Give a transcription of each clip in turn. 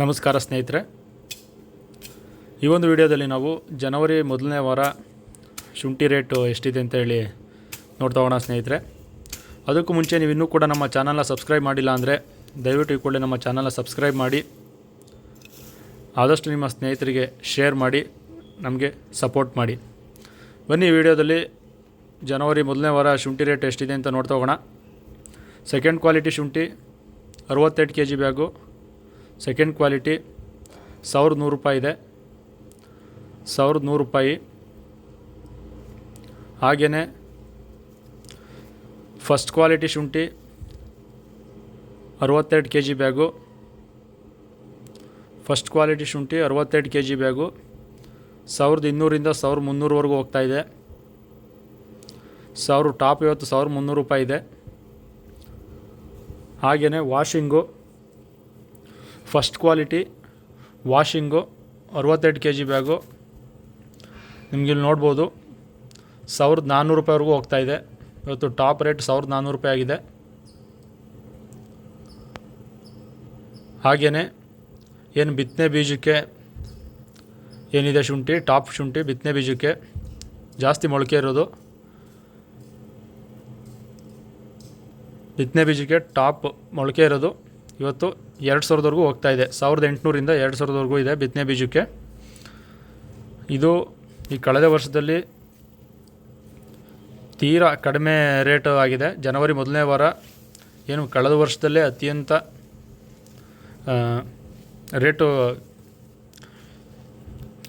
ನಮಸ್ಕಾರ ಸ್ನೇಹಿತರೆ. ಈ ಒಂದು ವಿಡಿಯೋದಲ್ಲಿ ನಾವು ಜನವರಿ ಮೊದಲನೇ ವಾರ ಶುಂಠಿ ರೇಟು ಎಷ್ಟಿದೆ ಅಂತ ಹೇಳಿ ನೋಡ್ತಾ ಹೋಗೋಣ ಸ್ನೇಹಿತರೆ. ಅದಕ್ಕೂ ಮುಂಚೆ ನೀವು ಇನ್ನೂ ಕೂಡ ನಮ್ಮ ಚಾನಲ್ನ ಸಬ್ಸ್ಕ್ರೈಬ್ ಮಾಡಿಲ್ಲ ಅಂದರೆ ದಯವಿಟ್ಟು ಈ ಕೂಡಲೇ ನಮ್ಮ ಚಾನಲ್ನ ಸಬ್ಸ್ಕ್ರೈಬ್ ಮಾಡಿ. ಆದಷ್ಟು ನಿಮ್ಮ ಸ್ನೇಹಿತರಿಗೆ ಶೇರ್ ಮಾಡಿ, ನಮಗೆ ಸಪೋರ್ಟ್ ಮಾಡಿ. ಬನ್ನಿ ವಿಡಿಯೋದಲ್ಲಿ ಜನವರಿ ಮೊದಲನೇ ವಾರ ಶುಂಠಿ ರೇಟ್ ಎಷ್ಟಿದೆ ಅಂತ ನೋಡ್ತಾ ಹೋಗೋಣ. ಸೆಕೆಂಡ್ ಕ್ವಾಲಿಟಿ ಶುಂಠಿ ಅರವತ್ತೆಂಟು K G bag. Second quality ಸಾವಿರದ ನೂರು ರೂಪಾಯಿ ಇದೆ. ಸಾವಿರದ ನೂರು ರೂಪಾಯಿ. ಹಾಗೆಯೇ ಫಸ್ಟ್ ಕ್ವಾಲಿಟಿ ಶುಂಠಿ, ಅರವತ್ತೆರಡು K G bag. First quality ಶುಂಠಿ, ಅರವತ್ತೆರಡು ಕೆ ಜಿ ಬ್ಯಾಗು. ಸಾವಿರದ ಇನ್ನೂರಿಂದ ಸಾವಿರದ ಮುನ್ನೂರವರೆಗೂ ಹೋಗ್ತಾ ಇದೆ. ಸಾವಿರ ಟಾಪ್ ಇವತ್ತು ಸಾವಿರದ ಮುನ್ನೂರು ರೂಪಾಯಿ ಇದೆ. ಹಾಗೆಯೇ ವಾಷಿಂಗು ಫಸ್ಟ್ ಕ್ವಾಲಿಟಿ, ವಾಷಿಂಗು, ಅರವತ್ತೆರಡು ಕೆ ಜಿ ಬ್ಯಾಗು. ನಿಮ್ಗೆ ಇಲ್ಲಿ ನೋಡ್ಬೋದು, ಸಾವಿರದ ನಾನ್ನೂರು ರೂಪಾಯಿವರೆಗೂ ಹೋಗ್ತಾ ಇದೆ. ಇವತ್ತು ಟಾಪ್ ರೇಟ್ ಸಾವಿರದ ನಾನ್ನೂರು ರೂಪಾಯಿ ಆಗಿದೆ. ಹಾಗೆಯೇ ಏನು ಬಿತ್ತನೆ ಬೀಜಕ್ಕೆ ಏನಿದೆ ಶುಂಠಿ, ಟಾಪ್ ಶುಂಠಿ, ಬಿತ್ತನೆ ಬೀಜಕ್ಕೆ ಜಾಸ್ತಿ ಮೊಳಕೆ ಇರೋದು. ಬಿತ್ತನೆ ಬೀಜಕ್ಕೆ ಟಾಪ್ ಮೊಳಕೆ ಇರೋದು. ಇವತ್ತು ಎರಡು ಸಾವಿರದವರೆಗೂ ಹೋಗ್ತಾ ಇದೆ. ಸಾವಿರದ ಎಂಟುನೂರಿಂದ ಎರಡು ಸಾವಿರದವರೆಗೂ ಇದೆ ಬಿತ್ತನೆ ಬೀಜಕ್ಕೆ. ಇದು ಈ ಕಳೆದ ವರ್ಷದಲ್ಲಿ ತೀರಾ ಕಡಿಮೆ ರೇಟ್ ಆಗಿದೆ. ಜನವರಿ ಮೊದಲನೇ ವಾರ ಏನು ಕಳೆದ ವರ್ಷದಲ್ಲೇ ಅತ್ಯಂತ ರೇಟು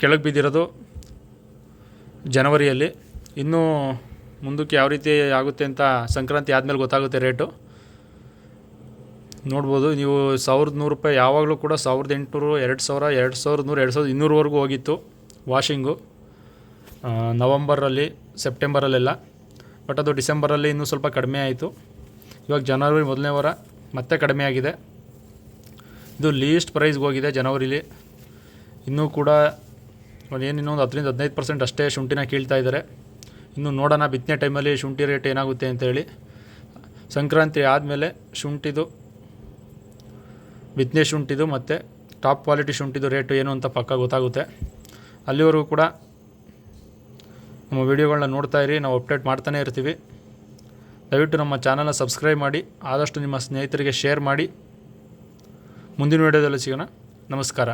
ಕೆಳಗೆ ಬಿದ್ದಿರೋದು ಜನವರಿಯಲ್ಲಿ. ಇನ್ನೂ ಮುಂದಕ್ಕೆ ಯಾವ ರೀತಿ ಆಗುತ್ತೆ ಅಂತ ಸಂಕ್ರಾಂತಿ ಆದಮೇಲೆ ಗೊತ್ತಾಗುತ್ತೆ ರೇಟು. ನೋಡ್ಬೋದು. ನೀವು ಸಾವಿರದ ನೂರು ರೂಪಾಯಿ ಯಾವಾಗಲೂ ಕೂಡ ಸಾವಿರದ ಎಂಟುನೂರು, ಎರಡು ಸಾವಿರ, ಎರಡು ಸಾವಿರದ ನೂರು, ಎರಡು ಸಾವಿರದ ಇನ್ನೂರವರೆಗೂ ಹೋಗಿತ್ತು ವಾಷಿಂಗು. ನವಂಬರಲ್ಲಿ, ಸೆಪ್ಟೆಂಬರಲ್ಲೆಲ್ಲ. ಬಟ್ ಅದು ಡಿಸೆಂಬರಲ್ಲಿ ಇನ್ನೂ ಸ್ವಲ್ಪ ಕಡಿಮೆ ಆಯಿತು. ಇವಾಗ ಜನವರಿ ಮೊದಲನೇ ವಾರ ಮತ್ತೆ ಕಡಿಮೆ ಆಗಿದೆ. ಇದು ಲೀಸ್ಟ್ ಪ್ರೈಸ್ಗೆ ಹೋಗಿದೆ ಜನವರಿಲಿ. ಇನ್ನೂ ಕೂಡ ಏನು ಇನ್ನೊಂದು ಹತ್ತರಿಂದ ಹದಿನೈದು ಪರ್ಸೆಂಟ್ ಅಷ್ಟೇ ಶುಂಠಿನ ಕೀಳ್ತಾ ಇದ್ದಾರೆ. ಇನ್ನು ನೋಡೋಣ ಬಿತ್ತನೆ ಟೈಮಲ್ಲಿ ಶುಂಠಿ ರೇಟ್ ಏನಾಗುತ್ತೆ ಅಂತೇಳಿ. ಸಂಕ್ರಾಂತಿ ಆದಮೇಲೆ ಶುಂಠಿದು ಬಿತ್ತನೆ ಶುಂಠಿದು ಮತ್ತು ಟಾಪ್ ಕ್ವಾಲಿಟಿ ಶುಂಠಿದು ರೇಟು ಏನು ಅಂತ ಪಕ್ಕ ಗೊತ್ತಾಗುತ್ತೆ. ಅಲ್ಲಿವರೆಗೂ ಕೂಡ ನಮ್ಮ ವೀಡಿಯೋಗಳನ್ನ ನೋಡ್ತಾ ಇರಿ, ನಾವು ಅಪ್ಡೇಟ್ ಮಾಡ್ತಾನೇ ಇರ್ತೀವಿ. ದಯವಿಟ್ಟು ನಮ್ಮ ಚಾನಲ್ನ ಸಬ್ಸ್ಕ್ರೈಬ್ ಮಾಡಿ, ಆದಷ್ಟು ನಿಮ್ಮ ಸ್ನೇಹಿತರಿಗೆ ಶೇರ್ ಮಾಡಿ. ಮುಂದಿನ ವೀಡಿಯೋದಲ್ಲಿ ಸಿಗೋಣ. ನಮಸ್ಕಾರ.